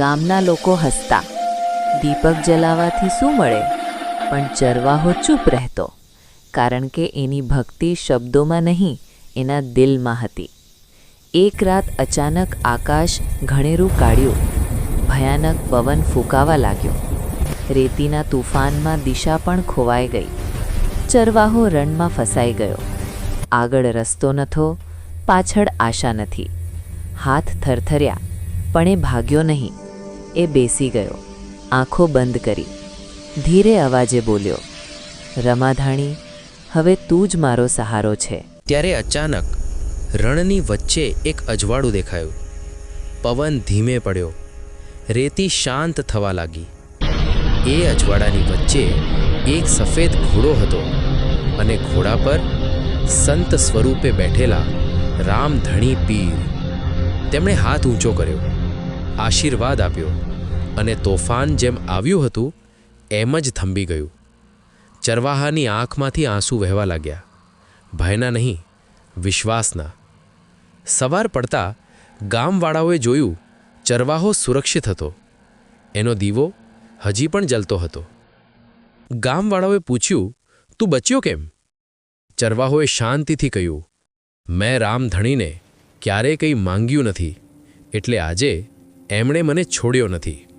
ગામના લોકો હસતા. દીપક જલાવાથી શું મળે? પણ ચરવાહો ચૂપ રહેતો, કારણ કે એની ભક્તિ શબ્દોમાં નહીં, એના દિલમાં હતી. એક રાત અચાનક આકાશ ઘણેરું કાઢ્યું. ભયાનક પવન ફૂંકાવા લાગ્યો. રેતીના તુફાનમાં દિશા પણ ખોવાઈ ગઈ. ચરવાહો રણમાં ફસાઈ ગયો. આગળ રસ્તો નથો, પાછળ આશા નથી. હાથ થરથર્યા, પણ એ ભાગ્યો નહીં. એ બેસી ગયો. આંખો બંધ કરી. ધીરે અવાજે બોલ્યો, રમાધાણી, હવે તું જ મારો સહારો છે. ત્યારે અચાનક રણની વચ્ચે એક અજવાળું દેખાયું. પવન ધીમે પડ્યો. રેતી શાંત થવા લાગી. એ અજવાળાની વચ્ચે એક સફેદ ઘોડો હતો અને ઘોડા પર સંત સ્વરૂપે બેઠેલા રામધણી પીર. તેમણે હાથ ઊંચો કર્યો. આશીર્વાદ આપ્યો અને તોફાન જેમ આવ્યું હતું, એમ જ થંભી ગયું. ચરવાહાની આંખમાંથી આંસુ વહેવા લાગ્યા. ભયના નહીં, વિશ્વાસના. સવાર પડતા ગામવાળાઓએ જોયું, ચરવાહો સુરક્ષિત હતો. એનો દીવો હજી પણ જલતો હતો. ગામવાળાઓએ પૂછ્યું, તું બચ્યો કેમ? ચરવાહોએ શાંતિથી કહ્યું, મેં રામધણીને ક્યારેય કંઈ માંગ્યું નથી. એટલે આજે એમણે મને છોડ્યો નથી.